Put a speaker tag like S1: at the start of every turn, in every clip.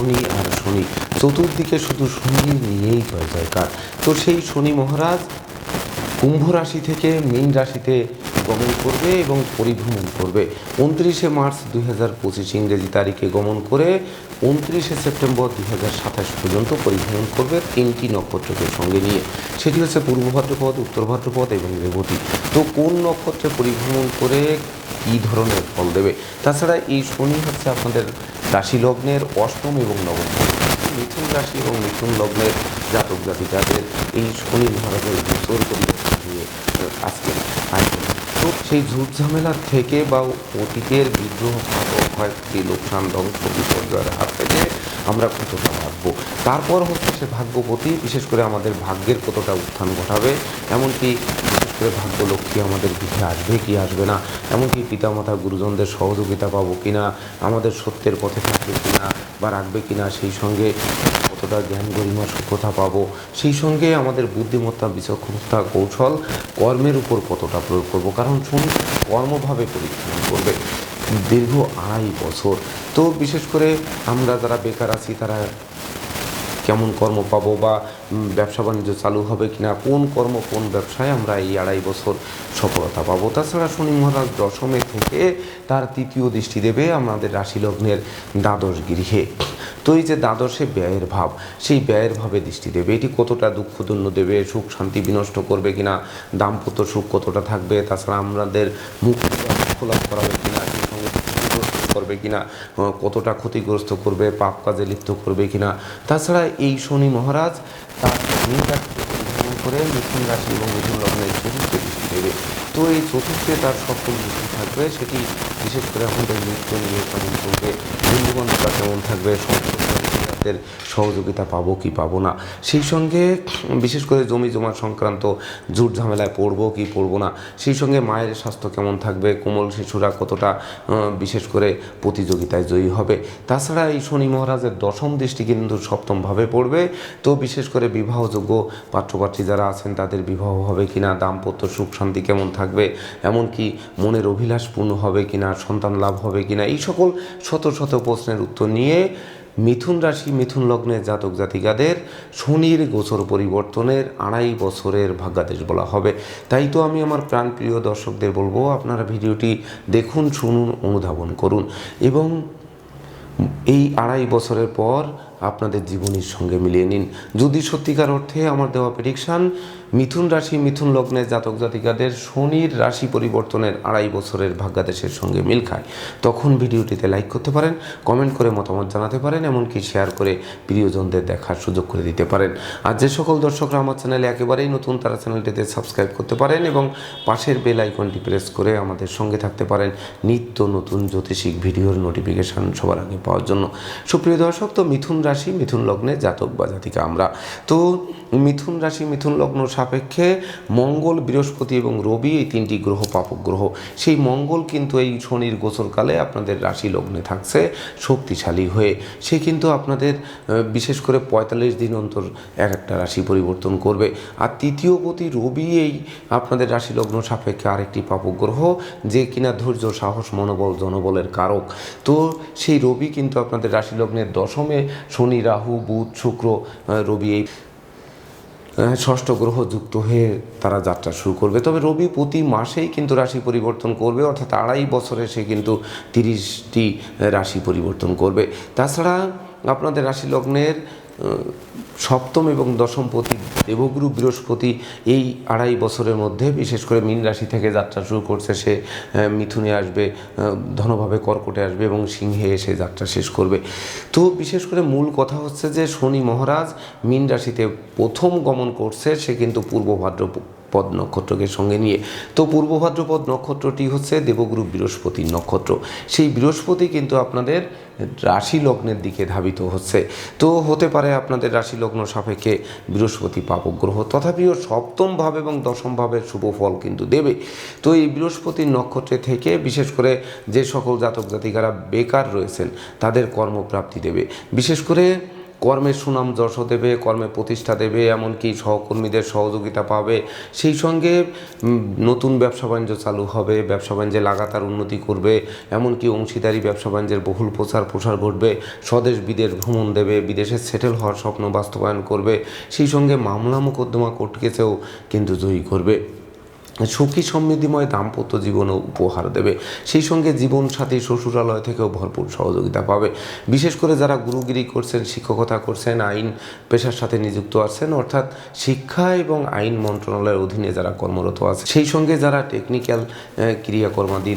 S1: শনি আর শনি। চতুর্দিকে শুধু শনি নিয়েই জয় জয়কার তো সেই শনি মহারাজ কুম্ভ রাশি থেকে মীন রাশিতে গমন করবে এবং পরিভ্রমণ করবে। উনত্রিশে মার্চ দুই হাজার পঁচিশ ইংরেজি তারিখে গমন করে উনত্রিশে সেপ্টেম্বর দুই হাজার সাতাশ পর্যন্ত পরিভ্রমণ করবে তিনটি নক্ষত্রকে সঙ্গে নিয়ে। সেটি হচ্ছে পূর্ব ভাদ্রপদ, উত্তর ভাদ্রপদ এবং রেবতী। তো কোন নক্ষত্রে পরিভ্রমণ করে কী ধরনের ফল দেবে? তাছাড়া এই শনি হচ্ছে আপনাদের রাশি লগ্নের অষ্টম এবং নবম মিথুন রাশি এবং মিথুন লগ্নের জাতক জাতিকাদের এই শনি মহারাজের গোচর পরিবর্তন নিয়ে আজকে আয়োজন। তো সেই ঝুট ঝামেলার থেকে বা অতীতের বিদ্রোহ ক্ষয়ক্ষতি লোকসান ধ্বংস, বিপর্যয়ের হাত থেকে আমরা কতটা ভাববো তারপর হচ্ছে সে ভাগ্যপতি, বিশেষ করে আমাদের ভাগ্যের কতটা উত্থান ঘটাবে, এমনকি বিশেষ করে ভাগ্য লক্ষ্মী আমাদের গৃহে আসবে কি আসবে না? এমনকি পিতামাতা গুরুজনদের সহযোগিতা পাবো কি না আমাদের সত্যের পথে থাকবে কিনা বা রাখবে কি না সেই সঙ্গে কতটা জ্ঞান গরিমা সূক্ষ্মতা পাবো? সেই সঙ্গে আমাদের বুদ্ধিমত্তা, বিচক্ষণতা, কৌশল কর্মের উপর কতটা প্রয়োগ করব? কারণ শুনি কর্মভাবে পরীক্ষা করবে দীর্ঘ আড়াই বছর। তো বিশেষ করে আমরা যারা বেকার আছি, তারা কেমন কর্ম পাবো বা ব্যবসা বাণিজ্য চালু হবে কিনা, কোন কর্ম কোন ব্যবসায় আমরা এই আড়াই বছর সফলতা পাবো? তাছাড়া শনি মহারাজ দশমে থেকে তার তৃতীয় দৃষ্টি দেবে আমাদের রাশি লগ্নের দ্বাদশ গৃহে। তো এই যে দ্বাদশে ব্যয়ের ভাব, সেই ব্যয়ের ভাবে দৃষ্টি দেবে। এটি কতটা দুঃখদন্য দেবে? সুখ শান্তি বিনষ্ট করবে কিনা? দাম্পত্য সুখ কতটা থাকবে? তাছাড়া আমাদের দুঃখ লাভ করাবে কিনা সেই সঙ্গে ক্ষতিগ্রস্ত করবে কিনা কতটা ক্ষতিগ্রস্ত করবে, পাপ কাজে লিপ্ত করবে কিনা। তাছাড়া এই শনি মহারাজ তার মিথুন রাশি এবং মিথুন লগ্নের চতুর্থ দৃষ্টি দেবে। তো এই চতুর্থে তার সপ্তম দৃষ্টি থাকবে, সেটি বিশেষ করে আমাদের নৃত্য নিয়ে কেমন করবে। বন্ধুবান্ধবরা কেমন থাকবে? সম্পর্কের সহযোগিতা পাবো কি পাবো না? সেই সঙ্গে বিশেষ করে জমি জমা সংক্রান্ত জুট ঝামেলায় পড়ব কি পড়ব না, সেই সঙ্গে মায়ের স্বাস্থ্য কেমন থাকবে, কোমল শিশুরা কতটা বিশেষ করে প্রতিযোগিতায় জয়ী হবে। তাছাড়া এই শনি মহারাজের দশম দৃষ্টি কিন্তু সপ্তমভাবে পড়বে। তো বিশেষ করে বিবাহযোগ্য পাত্রপাত্রী যারা আছেন, তাদের বিবাহ হবে কিনা, দাম্পত্য সুখ শান্তি কেমন থাকবে, এমনকি মনের অভিলাষ পূর্ণ হবে কিনা, সন্তান লাভ হবে কিনা, এই সকল শত শত প্রশ্নের উত্তর নিয়ে মিথুন রাশি, মিথুন লগ্নের জাতক জাতিকাদের শনির গোচর পরিবর্তনের আড়াই বছরের ভাগ্যাদেশ বলা হবে। তাই তো আমি আমার প্রাণপ্রিয় দর্শকদের বলব, আপনারা ভিডিওটি দেখুন, শুনুন, অনুধাবন করুন এবং এই আড়াই বছরের পর আপনাদের জীবনীর সঙ্গে মিলিয়ে নিন। যদি সত্যিকার অর্থে আমার দেওয়া প্রেডিকশান মিথুন রাশি, মিথুন লগ্নের জাতক জাতিকাদের শনির রাশি পরিবর্তনের আড়াই বছরের ভাগ্যাদেশের সঙ্গে মিল খায়। তখন ভিডিওটিতে লাইক করতে পারেন কমেন্ট করে মতামত জানাতে পারেন, এমনকি শেয়ার করে প্রিয়জনদের দেখার সুযোগ করে দিতে পারেন। আর যে সকল দর্শকরা আমার চ্যানেলে একেবারেই নতুন, তারা চ্যানেলটিতে সাবস্ক্রাইব করতে পারেন এবং পাশের বেল আইকনটি প্রেস করে আমাদের সঙ্গে থাকতে পারেন নিত্য নতুন জ্যোতিষিক ভিডিওর নোটিফিকেশান সবার আগে পাওয়ার জন্য। সুপ্রিয় দর্শক, তো মিথুন রাশি, মিথুন লগ্নে জাতক বা জাতিকা আমরা। তো মিথুন রাশি, মিথুন লগ্ন সাপেক্ষে মঙ্গল, বৃহস্পতি এবং রবি এই তিনটি গ্রহ পাপক গ্রহ সেই মঙ্গল কিন্তু এই শনির গোচরকালে আপনাদের রাশি লগ্নে থাকছে, শক্তিশালী হয়ে। সে কিন্তু আপনাদের বিশেষ করে পঁয়তাল্লিশ দিন অন্তর এক একটা রাশি পরিবর্তন করবে। আর তৃতীয় পতি রবি এই আপনাদের রাশি লগ্ন সাপেক্ষে আরেকটি পাপক গ্রহ যে কিনা ধৈর্য, সাহস, মনোবল, জনবলের কারক। তো সেই রবি কিন্তু আপনাদের রাশি লগ্নের দশমে শনি, রাহু, বুধ, শুক্র রবি এই ষষ্ঠ গ্রহ যুক্ত হয়ে তারা যাত্রা শুরু করবে। তবে রবি প্রতি মাসেই কিন্তু রাশি পরিবর্তন করবে, অর্থাৎ আড়াই বছরে সে কিন্তু তিরিশটি রাশি পরিবর্তন করবে। তাছাড়া আপনাদের রাশি লগ্নের সপ্তম এবং দশম পতি দেবগুরু বৃহস্পতি এই আড়াই বছরের মধ্যে, বিশেষ করে মীন রাশি থেকে যাত্রা শুরু করছে, সে মিথুনে আসবে ধনভাবে কর্কটে আসবে এবং সিংহে এসে যাত্রা শেষ করবে। তো বিশেষ করে মূল কথা হচ্ছে যে শনি মহারাজ মীন রাশিতে প্রথম গমন করছে, সে কিন্তু পূর্ব ভাদ্রপদ নক্ষত্রকে সঙ্গে নিয়ে। তো পূর্ব ভাদ্রপদ নক্ষত্রটি হচ্ছে দেবগুরু বৃহস্পতির নক্ষত্র। সেই বৃহস্পতি কিন্তু আপনাদের রাশি লগ্নের দিকে ধাবিত হচ্ছে। তো হতে পারে আপনাদের রাশি লগ্ন সাপেক্ষে বৃহস্পতি পাপক গ্রহ তথাপিও সপ্তম ভাব এবং দশম ভাবের শুভ ফল কিন্তু দেবে। তো এই বৃহস্পতির নক্ষত্রে থেকে বিশেষ করে যে সকল জাতক জাতিকারা বেকার রয়েছেন, তাদের কর্মপ্রাপ্তি দেবে। বিশেষ করে কর্মের সুনাম যশ দেবে, কর্মে প্রতিষ্ঠা দেবে, এমনকি সহকর্মীদের সহযোগিতা পাবে। সেই সঙ্গে নতুন ব্যবসা বাণিজ্য চালু হবে, ব্যবসা বাণিজ্যে লাগাতার উন্নতি করবে, এমনকি অংশীদারি ব্যবসা বাণিজ্যের বহুল প্রচার প্রসার ঘটবে, স্বদেশ বিদেশ ভ্রমণ দেবে, বিদেশে সেটেল হওয়ার স্বপ্ন বাস্তবায়ন করবে, সেই সঙ্গে মামলা মোকদ্দমা কোর্ট কেসেও কিন্তু জয়ী করবে। সুখী সমৃদ্ধিময় দাম্পত্য জীবনও উপহার দেবে। সেই সঙ্গে জীবনসাথী শ্বশুরালয় থেকেও ভরপুর সহযোগিতা পাবে। বিশেষ করে যারা গুরুগিরি করছেন, শিক্ষকতা করছেন, আইন, পেশার সাথে নিযুক্ত আছেন, অর্থাৎ শিক্ষা এবং আইন মন্ত্রণালয়ের অধীনে যারা কর্মরত আছে, সেই সঙ্গে যারা টেকনিক্যাল ক্রিয়াকর্মাদি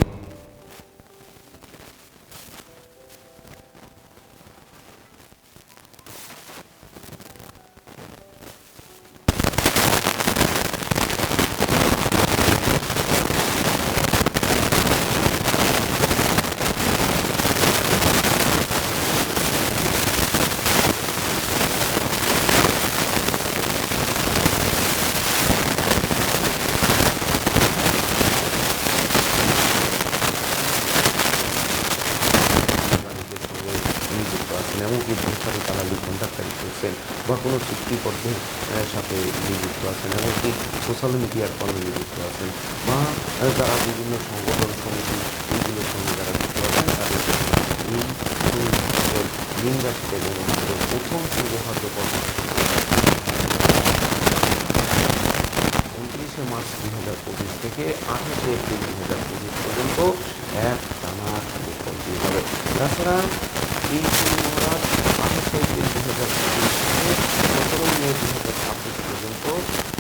S1: বা কোনো চুক্তিপত্রের আহ, সাথে নিযুক্ত আছেন এমনকি সোশ্যাল মিডিয়ার কর্মে নিযুক্ত আছেন। বা যারা বিভিন্ন সংগঠন সমিতি এইগুলোর সঙ্গে যারা যুক্ত আছেন। তাদের এই দিন রাশিতে গণমাধ্যমের প্রথম কর্ম উনত্রিশে মার্চ দু হাজার পঁচিশ থেকে আঠাশে এপ্রিল দু হাজার পঁচিশ পর্যন্ত এক টানা দিয়ে হবে। তাছাড়া এই আঠাশে এপ্রিল দুই হাজার পঁচিশ থেকে সতেরোই মে দুই হাজার ছাব্বিশ পর্যন্ত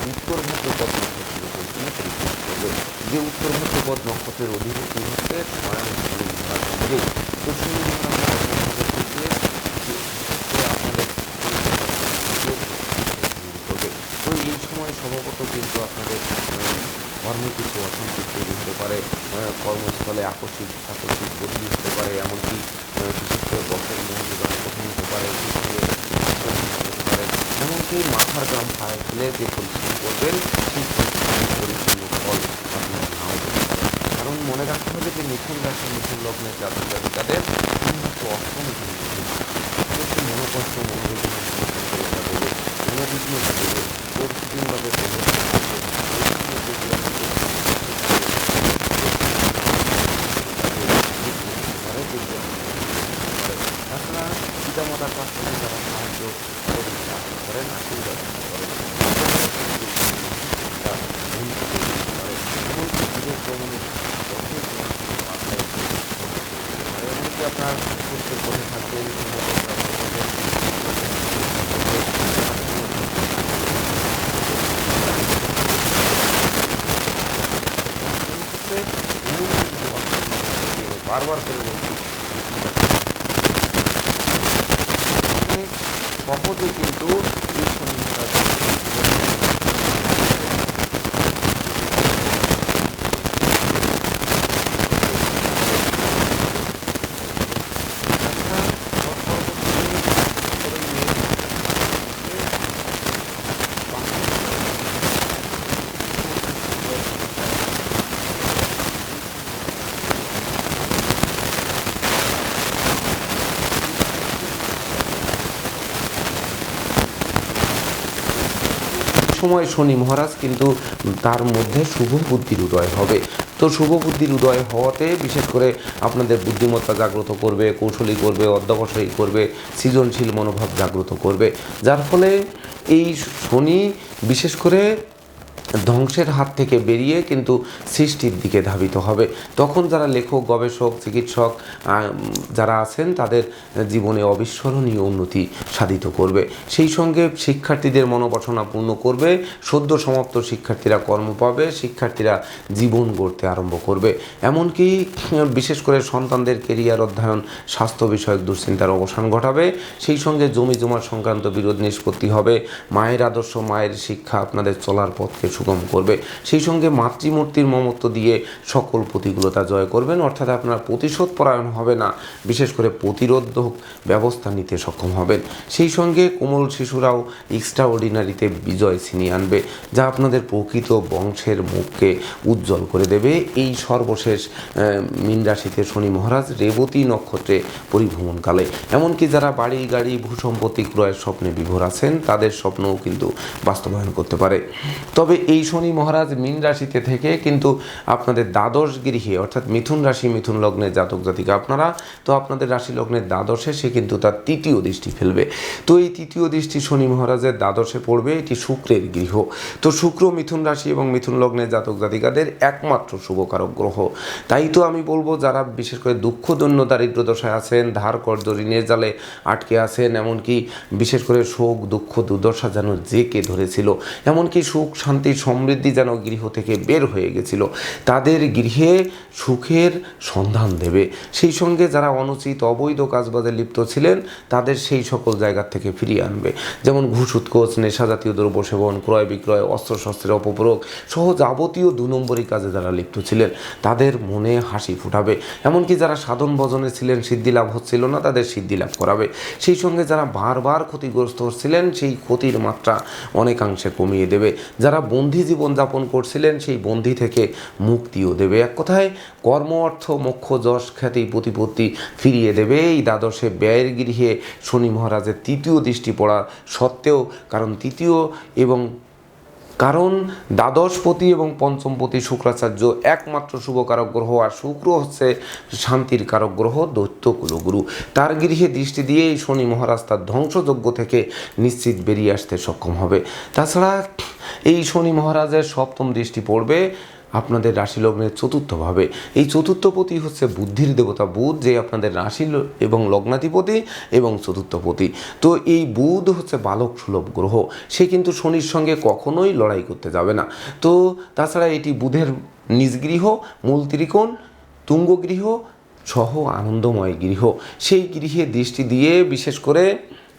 S1: উত্তর ভাদ্রপদ নক্ষত্রের উপর পরিচালনা করবে যে উত্তর ভাদ্রপদ নক্ষত্রের অধিপতি হচ্ছে স্বয়ং তো এই সময় সম্ভবত কিন্তু আপনাদের কর্মে কিছু অশান্তি তৈরি হতে পারে কর্মস্থলে আকস্মিক আকস্মিক বদলি হতে পারে, এমনকি বিশেষ করে বছর মনোযোগান কঠিন হতে পারে সেই সঙ্গে অশান্তি হতে পারে এমনকি মাথার গ্রাম ফায়ার ফেলে যে পরিশ্রম করবেন সেই পরিশ্রমের পরিপূর্ণ ফল আপনার নাও কারণ মনে রাখতে হবে যে মিথুন রাশি, মিথুন লগ্নের জাতক জাতিকাদের কিন্তু একটু মনোকষ্ট মনোবেদনা সমস্যা দেবে মনোবিঘ্ন দেবে কঠিনভাবে তাছাড়া পিতামাতার কাছ থেকে যারা সাহায্য করেন চাকরি করেন আশীর্বাদ করেন তা ভূমিকা তৈরি করতে পারে এমনকি বিদেশ ভ্রমণের পথে কোনো কিছু মাথায় করতে পারে এমনকি আপনার সুস্থের পথে থাকবেন বারবার করে বলছি। সহজে কিন্তু সময় শনি মহারাজ কিন্তু তার মধ্যে শুভ বুদ্ধির উদয় হবে। তো শুভ বুদ্ধির উদয় হওয়াতে বিশেষ করে আপনাদের বুদ্ধিমত্তা জাগ্রত করবে, কৌশলী করবে, অধ্যবসায়ী করবে, সৃজনশীল মনোভাব জাগ্রত করবে। যার ফলে এই শনি বিশেষ করে ধ্বংসের হাত থেকে বেরিয়ে কিন্তু সৃষ্টির দিকে ধাবিত হবে। তখন যারা লেখক, গবেষক, চিকিৎসক যারা আছেন, তাদের জীবনে অবিস্মরণীয় উন্নতি সাধিত করবে। সেই সঙ্গে শিক্ষার্থীদের মনোবাসনা পূর্ণ করবে। সদ্য সমাপ্ত শিক্ষার্থীরা কর্ম পাবে। শিক্ষার্থীরা জীবন গড়তে আরম্ভ করবে। এমনকি বিশেষ করে সন্তানদের কেরিয়ার অধ্যয়ন, স্বাস্থ্য বিষয়ক দুশ্চিন্তার অবসান ঘটাবে। সেই সঙ্গে জমি জমা সংক্রান্ত বিরোধ নিষ্পত্তি হবে। মায়ের আদর্শ, মায়ের শিক্ষা আপনাদের চলার পথকে সুগম করবে। সেই সঙ্গে মাতৃমূর্তির মমত্ব দিয়ে সকল প্রতিকূলতা জয় করবেন। অর্থাৎ আপনার প্রতিশোধ পরায়ণ হবে না। বিশেষ করে প্রতিরোধক ব্যবস্থা নিতে সক্ষম হবেন। সেই সঙ্গে কোমল শিশুরাও এক্সট্রা অর্ডিনারিতে বিজয় ছিনিয়ে আনবে যা আপনাদের প্রকৃত বংশের মুখকে উজ্জ্বল করে দেবে। এই সর্বশেষ আহ, মীন রাশিতে শনি মহারাজ রেবতী নক্ষত্রে পরিভ্রমণকালে। এমনকি যারা বাড়ি গাড়ি ভূসম্পত্তি ক্রয়ের স্বপ্নে বিভোর আছেন তাদের স্বপ্নও কিন্তু বাস্তবায়ন করতে পারে। তবে এই শনি মহারাজ মীন রাশিতে থেকে কিন্তু আপনাদের দ্বাদশ গৃহে, অর্থাৎ মিথুন রাশি, মিথুন লগ্নের জাতক জাতিকা আপনারা, তো আপনাদের রাশি লগ্নের দ্বাদশে সে কিন্তু তার তৃতীয় দৃষ্টি ফেলবে। তো এই তৃতীয় দৃষ্টি শনি মহারাজের দ্বাদশে পড়বে, এটি শুক্রের গৃহ। তো শুক্র, মিথুন রাশি এবং মিথুন লগ্নের জাতক জাতিকাদের একমাত্র শুভকারক গ্রহ। তাই তো আমি বলব, যারা বিশেষ করে দুঃখ, দৈন্য, দারিদ্র দশায় আছেন, ধার কর্য ঋণের জালে আটকে আছেন, এমনকি বিশেষ করে শোক, দুঃখ, দুর্দশা যেন জেকে ধরেছিল, এমনকি সুখ, শান্তি সমৃদ্ধি যেন গৃহ থেকে বের হয়ে গেছিল। তাদের গৃহে সুখের সন্ধান দেবে। সেই সঙ্গে যারা অনুচিত, অবৈধ কাজবাজে লিপ্ত ছিলেন, তাদের সেই সকল জায়গা থেকে ফিরিয়ে আনবে। যেমন ঘুষ, উৎকোচ, নেশা জাতীয় দ্রব্য সেবন, ক্রয় বিক্রয় অস্ত্রশস্ত্রের অপপ্রয়োগ সহ যাবতীয় দু নম্বরী কাজে যারা লিপ্ত ছিলেন, তাদের মনে হাসি ফুটাবে। এমনকি যারা সাধন ভজনে ছিলেন, সিদ্ধি লাভ হচ্ছিল না, তাদের সিদ্ধি লাভ করাবে। সেই সঙ্গে যারা বারবার ক্ষতিগ্রস্ত হচ্ছিলেন সেই ক্ষতির মাত্রা অনেকাংশে কমিয়ে দেবে। যারা বন্দি জীবনযাপন করছিলেন, সেই বন্দি থেকে মুক্তিও দেবে। এক কথায়, কর্ম, অর্থ, মোক্ষ, যশ, খ্যাতি, প্রতিপত্তি ফিরিয়ে দেবে। এই দ্বাদশে ব্যয়ের গৃহে শনি মহারাজের তৃতীয় দৃষ্টি পড়া সত্ত্বেও, কারণ তৃতীয় এবং কারণ দ্বাদশপতি এবং পঞ্চমপতি শুক্রাচার্য একমাত্র শুভ কারক গ্রহ আর শুক্র হচ্ছে শান্তির কারক গ্রহ দৈত্য কুলগুরু তার গৃহে দৃষ্টি দিয়ে এই শনি মহারাজ তার ধ্বংসযজ্ঞ থেকে নিশ্চিত বেরিয়ে আসতে সক্ষম হবে। তাছাড়া এই শনি মহারাজের সপ্তম দৃষ্টি পড়বে আপনাদের রাশি লগ্নের চতুর্থভাবে এই চতুর্থপতি হচ্ছে বুদ্ধির দেবতা। বুধ যে আপনাদের রাশি এবং লগ্নাধিপতি এবং চতুর্থপতি তো এই বুধ হচ্ছে বালক সুলভ গ্রহ। সে কিন্তু শনির সঙ্গে কখনোই লড়াই করতে যাবে না। তো তাছাড়া এটি বুধের নিজ গৃহ মূল ত্রিকোণ, তুঙ্গগৃহ, সহ আনন্দময় গৃহ। সেই গৃহে দৃষ্টি দিয়ে বিশেষ করে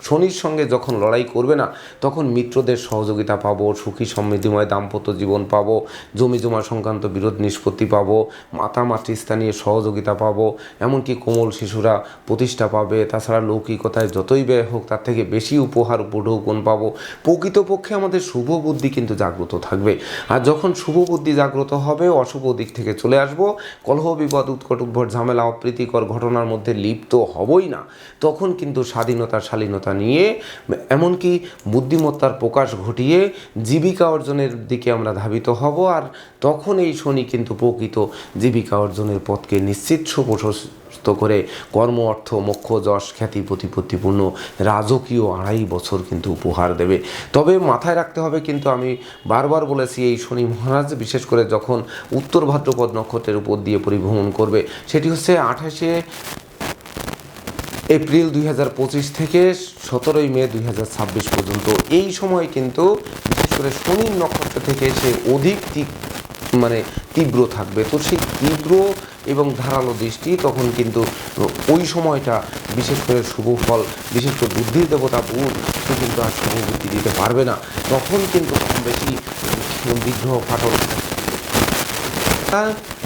S1: শনির সঙ্গে যখন লড়াই করবে না, তখন মিত্রদের সহযোগিতা পাবো, সুখী সমৃদ্ধিময় দাম্পত্য জীবন পাবো, জমি জমা সংক্রান্ত বিরোধ নিষ্পত্তি পাবো, মাতা মাতৃস্থানীয় সহযোগিতা পাবো, এমনকি কোমল শিশুরা প্রতিষ্ঠা পাবে, তাছাড়া লৌকিকতায় যতই ব্যয় হোক, তার থেকে বেশি উপহার উপঢৌকন পাবো। প্রকৃতপক্ষে আমাদের শুভ বুদ্ধি কিন্তু জাগ্রত থাকবে। আর যখন শুভ বুদ্ধি জাগ্রত হবে, অশুভ দিক থেকে চলে আসব। কলহ, বিপদ, উৎকট, উদ্ভট, ঝামেলা, অপ্রীতিকর ঘটনার মধ্যে লিপ্ত হবই না। তখন কিন্তু স্বাধীনতা, শালীনতা নিয়ে এমনকি বুদ্ধিমত্তার প্রকাশ ঘটিয়ে জীবিকা অর্জনের দিকে আমরা ধাবিত হব। আর তখন এই শনি কিন্তু প্রকৃত জীবিকা অর্জনের পথকে নিশ্চিত সুপ্রশস্ত করে কর্ম, অর্থ, মোক্ষ, যশ, খ্যাতি, প্রতিপত্তিপূর্ণ রাজকীয় আড়াই বছর কিন্তু উপহার দেবে। তবে মাথায় রাখতে হবে কিন্তু আমি বারবার বলেছি, এই শনি মহারাজ বিশেষ করে যখন উত্তর ভাদ্রপদ নক্ষত্রের উপর দিয়ে পরিভ্রমণ করবে, সেটি হচ্ছে আঠাশে এপ্রিল দুই হাজার পঁচিশ থেকে সতেরোই মে দুই হাজার ছাব্বিশ পর্যন্ত। এই সময় কিন্তু, বিশেষ করে শনি নক্ষত্র থেকে সে অধিক মানে তীব্র থাকবে। তো সেই তীব্র এবং ধারালো দৃষ্টি তখন কিন্তু ওই সময়টা বিশেষ করে শুভ ফল, বিশেষ করে বুদ্ধির দেবতা বুধ সে কিন্তু আর শুভ বুদ্ধি দিতে পারবে না। তখন কিন্তু কম বেশি বিগ্রহ ফাটল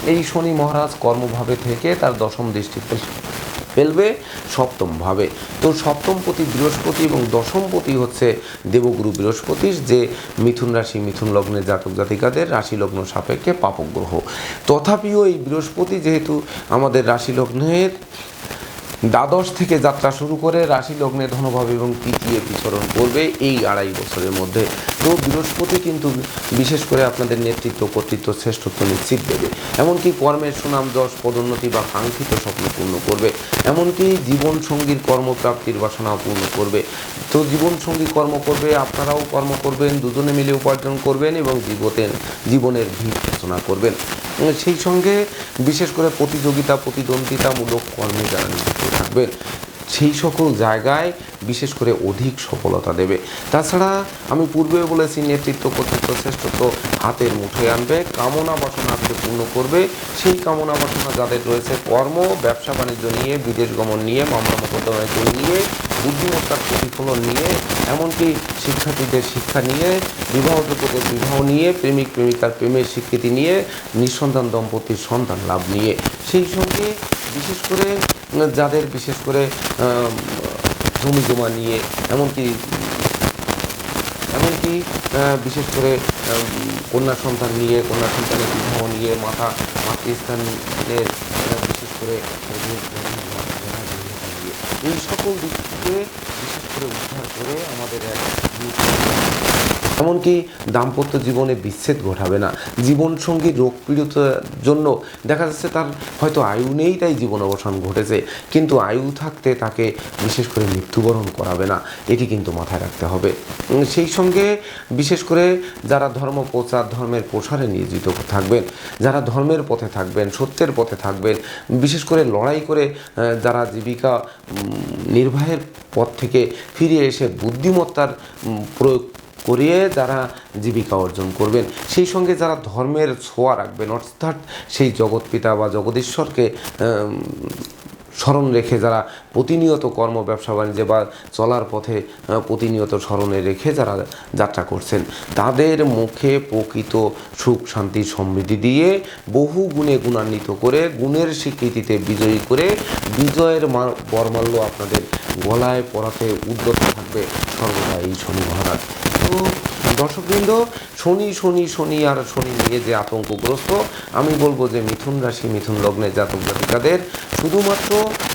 S1: এই শনি মহারাজ কর্মভাবে থেকে তার দশম দৃষ্টি ফেল- ফেলবে সপ্তমভাবে। তো সপ্তম সপ্তমপতি বৃহস্পতি এবং দশমপতি হচ্ছে দেবগুরু বৃহস্পতির যে মিথুন রাশি, মিথুন লগ্নের জাতক জাতিকাদের রাশি লগ্ন সাপেক্ষে পাপগ্রহ। তথাপিও এই বৃহস্পতি যেহেতু আমাদের রাশি লগ্নের দ্বাদশ থেকে যাত্রা শুরু করে রাশি লগ্নে ধনভাব এবং তৃতীয় বিচরণ করবে এই আড়াই বছরের মধ্যে। তো বৃহস্পতি কিন্তু বিশেষ করে আপনাদের নেতৃত্ব, কর্তৃত্ব, শ্রেষ্ঠত্ব নিশ্চিত দেবে। এমনকি কর্মের সুনাম, যশ, পদোন্নতি বা কাঙ্ক্ষিত স্বপ্ন পূর্ণ করবে। এমনকি জীবন সঙ্গীর কর্মপ্রাপ্তির বাসনা পূর্ণ করবে। তো জীবন সঙ্গী কর্ম করবে, আপনারাও কর্ম করবেন, দুজনে মিলে উপার্জন করবেন এবং জীবনের জীবনের ভিত রচনা করবেন। সেই সঙ্গে বিশেষ করে প্রতিযোগিতা, প্রতিদ্বন্দ্বিতামূলক কর্মে যারা নিযুক্ত থাকবেন, সেই সকল জায়গায় বিশেষ করে অধিক সফলতা দেবে। তাছাড়া আমি পূর্বে বলেছি, নেতৃত্ব কর্তৃত্ব শ্রেষ্ঠত্ব হাতের মুঠোয় আনবে, কামনা বাসনা পূর্ণ করবে। সেই কামনা বাসনা যাদের রয়েছে, কর্ম, ব্যবসা বাণিজ্য নিয়ে, বিদেশ গমন নিয়ে, মামলা মোকদ্দমা নিয়ে বুদ্ধিমত্তার প্রতিফলন নিয়ে, এমনকি শিক্ষার্থীদের শিক্ষা নিয়ে বিবাহযোগ্যদের বিবাহ নিয়ে, প্রেমিক, প্রেমিকার প্রেমের স্বীকৃতি নিয়ে, নিঃসন্তান দম্পতির সন্তান লাভ নিয়ে। সেই সঙ্গে বিশেষ করে, যাদের বিশেষ করে জমি জমা নিয়ে, এমনকি এমনকি বিশেষ করে কন্যা সন্তান নিয়ে, কন্যা সন্তানের বিবাহ নিয়ে, মাথা, মাতৃস্থানের, বিশেষ করে রোগ ব্যাধি, মাথা ব্যথা, দুর্বলতা নিয়ে এই সকল দিক থেকে বিশেষ করে উদ্ধার করে আমাদের এক এমনকি দাম্পত্য জীবনে বিচ্ছেদ ঘটাবে না। জীবনসঙ্গী রোগ পীড়িতের জন্য দেখা যাচ্ছে তার হয়তো আয়ু নেই, তাই জীবন অবসান ঘটেছে। কিন্তু আয়ু থাকতে তাকে বিশেষ করে মৃত্যুবরণ করাবে না। এটি কিন্তু মাথায় রাখতে হবে। সেই সঙ্গে বিশেষ করে যারা ধর্ম প্রচার, ধর্মের প্রসারে নিয়োজিত থাকবেন, যারা ধর্মের পথে থাকবেন, সত্যের পথে থাকবেন, বিশেষ করে লড়াই করে যারা জীবিকা নির্বাহের পথ থেকে ফিরে এসে বুদ্ধিমত্তার প্রয়োগ করিয়ে যারা জীবিকা অর্জন করবেন, সেই সঙ্গে যারা ধর্মের ছোঁয়া রাখবেন, অর্থাৎ সেই জগৎপিতা বা জগদীশ্বরকে স্মরণ রেখে যারা প্রতিনিয়ত কর্ম, ব্যবসা, বাণিজ্যে বা চলার পথে প্রতিনিয়ত স্মরণে রেখে যারা যাত্রা করছেন, তাদের মুখে প্রকৃত সুখ, শান্তি, সমৃদ্ধি দিয়ে বহু গুণে গুণান্বিত করে, গুণের স্বীকৃতিতে বিজয়ী করে বিজয়ের বরমাল্য আপনাদের গলায় পড়াতে উদ্যত থাকবে সর্বদা এই শনি মহারাজ। তো দর্শকবৃন্দ, শনি শনি শনি আর শনি নিয়ে যে আতঙ্কগ্রস্ত, আমি বলব যে মিথুন রাশি, মিথুন লগ্নের জাতক জাতিকাদের শুধুমাত্র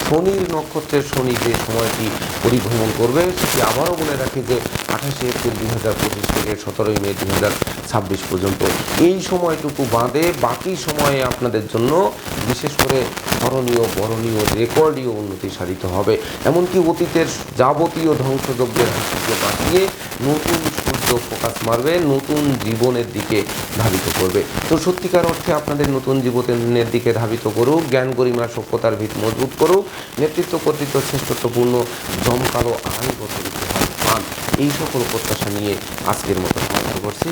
S1: শনির নক্ষত্রের শনি যে সময়টি পরিভ্রমণ করবে, সেটি আবারও বলে রাখি যে আঠাশে এপ্রিল দুই হাজার পঁচিশ থেকে সতেরোই মে দুই হাজার ছাব্বিশ পর্যন্ত। এই সময়টুকু বাদে বাকি সময়ে আপনাদের জন্য বিশেষ করে স্মরণীয়, বরণীয়, রেকর্ডীয় উন্নতি সাধিত হবে। এমনকি অতীতের যাবতীয় ধ্বংসযজ্ঞের হাত থেকে বাঁচিয়ে নতুন ফোকাস মারবে, নতুন জীবনের দিকে ধাবিত করবে। তো সত্যিকার অর্থে আপনাদের নতুন জীবনের দিকে ধাবিত করুক, জ্ঞান গরিমা সভ্যতার ভিত মজবুত করুক, নেতৃত্ব কর্তৃত্ব শ্রেষ্ঠত্বপূর্ণ জমকালো পান এই সকল প্রত্যাশা নিয়ে আজকের মতো করছি।